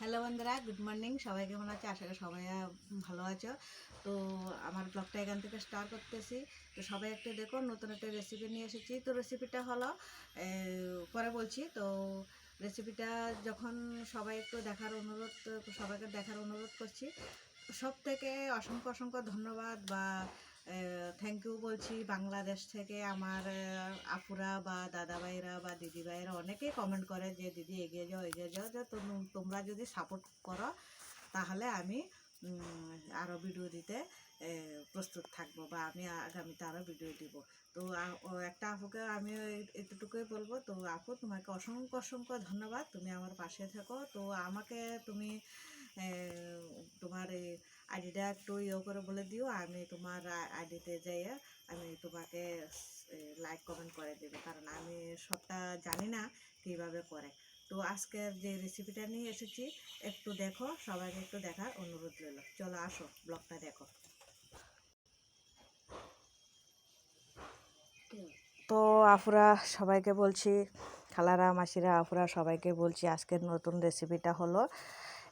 Hello বন্ধুরা good morning সবাই কেমন আছে? আশা করি সবাই ভালো আছো। তো আমার ব্লগটা এখান থেকে স্টার্ট করতেছি। তো সবাই একটু দেখো, নতুন একটা রেসিপি নিয়ে এসেছি। তো রেসিপিটা হলো পরে বলছি। তো রেসিপিটা যখন সবাই একটু দেখার অনুরোধ, সবাইকে দেখার অনুরোধ করছি। সব থেকে অসংখ্য অসংখ্য ধন্যবাদ বা থ্যাংক ইউ বলছি। বাংলাদেশ থেকে আমার আপুরা বা দাদাভাইরা বা দিদি দিদিভাইরা অনেকেই কমেন্ট করে যে, দিদি, এগিয়ে যাও এগিয়ে যাও। যে, তোম- তোমরা যদি সাপোর্ট করো, তাহলে আমি আরও ভিডিও দিতে প্রস্তুত থাকব বা আমি আগামীতে আরও ভিডিও দিব। তো একটা আপুকে আমি এতটুকুই বলব। তো, আপু, তোমাকে অসংখ্য অসংখ্য ধন্যবাদ। তুমি আমার পাশে থেকো। তো, আমাকে তুমি তোমার এই আইডিটা একটু ইয়ে করে বলে দিও, আমি তোমার আইডিতে যাইয়ে আমি তোমাকে লাইক কমেন্ট করে দেবো, কারণ আমি সবটা জানি না কীভাবে করে। তো আজকের যে রেসিপিটা নিয়ে এসেছি, একটু দেখো, সবাইকে একটু দেখার অনুরোধ রইল। চলো আসো ব্লগটা দেখো। তো আফুরা, সবাইকে বলছি, খালারা, মাসিরা, আফুরা, সবাইকে বলছি, আজকের নতুন রেসিপিটা হলো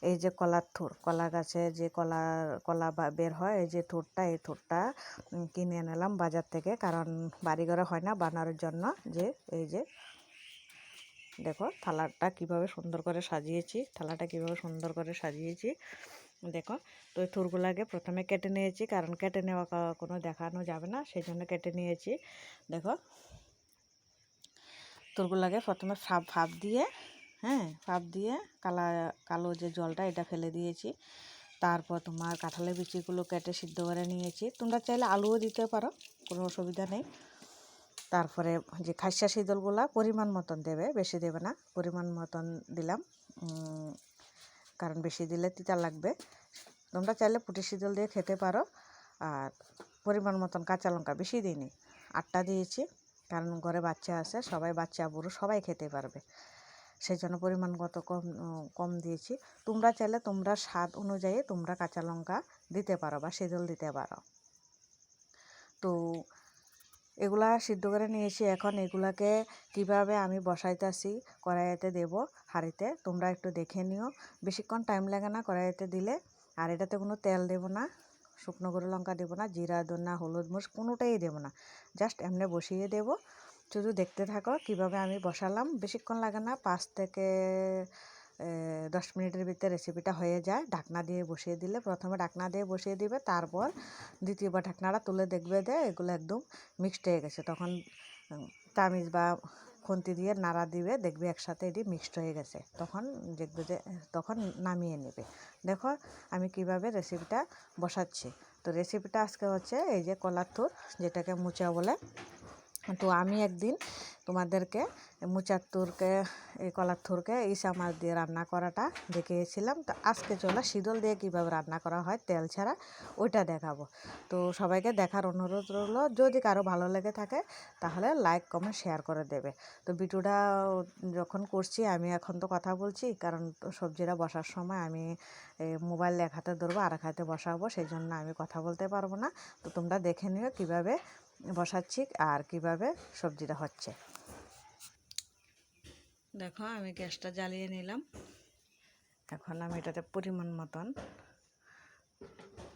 এই যে কলার থোর, কলা গাছে যে কলা কলা বের হয়, এই যে থুরটা, এই থোরটা কিনে নিলাম বাজার থেকে। কারণ বাড়িঘরে হয় না বানানোর জন্য যে, এই যে দেখো থালাটা কীভাবে সুন্দর করে সাজিয়েছি, থালাটা কীভাবে সুন্দর করে সাজিয়েছি। দেখো তো এই থুরগুলাকে প্রথমে কেটে নিয়েছি, কারণ কেটে নেওয়া কোনো দেখানো যাবে না সেই জন্য কেটে নিয়েছি। দেখো থুরগুলাকে প্রথমে ফাপ ফাপ দিয়ে হ্যাঁ ফাপ দিয়ে কালা, কালো যে জলটা, এটা ফেলে দিয়েছি। তারপর তোমার কাঁঠালের বিচিগুলো কেটে সিদ্ধ করে নিয়েছি। তোমরা চাইলে আলুও দিতে পারো, কোনো অসুবিধা নেই। তারপরে যে খাসা শীতলগুলা পরিমাণ মতন দেবে, বেশি দেবে না, পরিমাণ মতন দিলাম। কারণ বেশি দিলে তিতা লাগবে। তোমরা চাইলে পুটি শীতল দিয়ে খেতে পারো, আর পরিমাণ মতন কাঁচা লঙ্কা বেশি দিইনি। আটটা দিয়েছি, কারণ ঘরে বাচ্চা আছে, সবাই বাচ্চা বুড়ো, সবাই খেতে পারবে। সেই জন্য পরিমাণ কত কম কম দিয়েছি। তোমরা চাইলে তোমরা স্বাদ অনুযায়ী তোমরা কাঁচা লঙ্কা দিতে পারো বা শীতল দিতে পারো। তো এগুলা সিদ্ধ করে নিয়েছি। এখন এগুলাকে কীভাবে আমি বসাইতেছি কড়াইতে দেব হাঁড়িতে, তোমরা একটু দেখে নিও। বেশিক্ষণ টাইম লাগে না কড়াইতে দিলে। আর এটাতে কোনো তেল দেব না, শুকনো গুঁড়ো লঙ্কা দেবো না, জিরা দন্না হলুদ মরিচ কোনোটাই দেবো না। জাস্ট এমনি বসিয়ে দেব। শুধু দেখতে থাকো কীভাবে আমি বসালাম। বেশিক্ষণ লাগে না, পাঁচ থেকে দশ মিনিটের ভিতরে রেসিপিটা হয়ে যায়। ঢাকনা দিয়ে বসিয়ে দিলে প্রথমে ঢাকনা দিয়ে বসিয়ে দিবে, তারপর দ্বিতীয়বার ঢাকনাটা তুলে দেখবে যে এগুলো একদম মিক্সড হয়ে গেছে। তখন তামিজ বা খুন্তি দিয়ে নাড়া দিবে, দেখবে একসাথে এটি মিক্সড হয়ে গেছে। তখন দেখবে যে, তখন নামিয়ে নেবে। দেখো আমি কীভাবে রেসিপিটা বসাচ্ছি। তো রেসিপিটা আজকে হচ্ছে এই যে কলার থুর, যেটাকে মুচা বলে। তো আমি একদিন তোমাদেরকে মুচার থুরকে এই কলার থুরকে ইসা মাছ দিয়ে রান্না করাটা দেখিয়েছিলাম। তো আজকে চলো শীতল দিয়ে কীভাবে রান্না করা হয় তেল ছাড়া ওইটা দেখাবো। তো সবাইকে দেখার অনুরোধ রইল, যদি কারও ভালো লেগে থাকে তাহলে লাইক, কমেন্ট, শেয়ার করে দেবে। তো ভিডিওটা যখন করছি আমি এখন তো কথা বলছি, কারণ সবজিটা বসার সময় আমি মোবাইল এক হাতে ধরবো, আর এক হাতে বসাবো, সেই জন্য আমি কথা বলতে পারব না। তো তোমরা দেখে নিও কীভাবে বসাচ্ছি আর কীভাবে সবজিটা হচ্ছে। দেখো, আমি গ্যাসটা জ্বালিয়ে নিলাম। এখন আমি এটাতে পরিমাণ মতন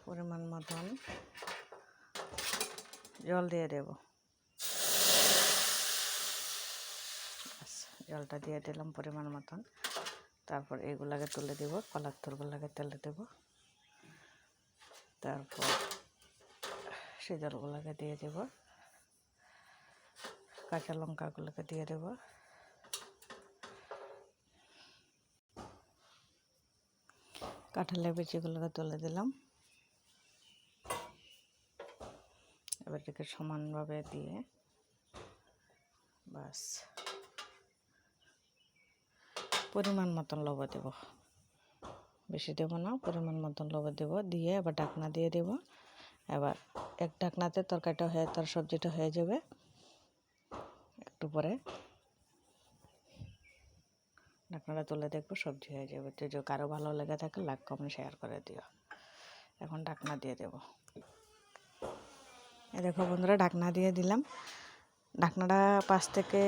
পরিমাণ মতন জল দিয়ে দেব। জলটা দিয়ে দিলাম পরিমাণ মতন। তারপর এগুলাকে তুলে দেব, কলার থুরগুলাকে তেলে দেব। তারপর সেই জলগুলোকে দিয়ে দেব। কাঁচা লঙ্কাগুলোকে দিয়ে দেব। কাঁঠালের বিচিগুলোকে তুলে দিলাম। এবার এটাকে সমানভাবে দিয়ে বাস পরিমাণ মতন লবণ দেব। বেশি দেবো না, পরিমাণ মতন লবণ দেবো। দিয়ে এবার ঢাকনা দিয়ে দেব। এবার এক ঢাকনাতে তরকারিটা হয়ে, তার সবজিটা হয়ে যাবে। একটু পরে ঢাকনাটা তুলে দেখব, সবজি হয়ে যাবে। যদি কারও ভালো লেগে থাকে, লাইক, কমেন্ট, শেয়ার করে দিও। এখন ঢাকনা দিয়ে দেবো। এ দেখো বন্ধুরা, ঢাকনা দিয়ে দিলাম। ঢাকনাটা পাঁচ থেকে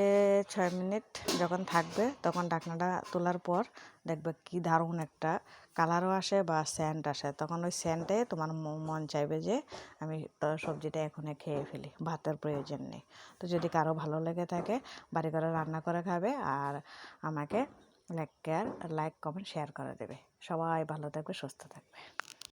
ছয় মিনিট যখন থাকবে, তখন ঢাকনাটা তোলার পর দেখবে কি দারুণ একটা কালারও আসে বা স্যান্ট আসে। তখন ওই স্যান্টে তোমার মন চাইবে যে আমি সবজিটা এখনই খেয়ে ফেলি, ভাতের প্রয়োজন নেই। তো যদি কারও ভালো লেগে থাকে, বাড়ি করে রান্না করে খাবে আর আমাকে like care like comment share করে দেবে। সবাই ভালো থাকবে, সুস্থ থাকবে।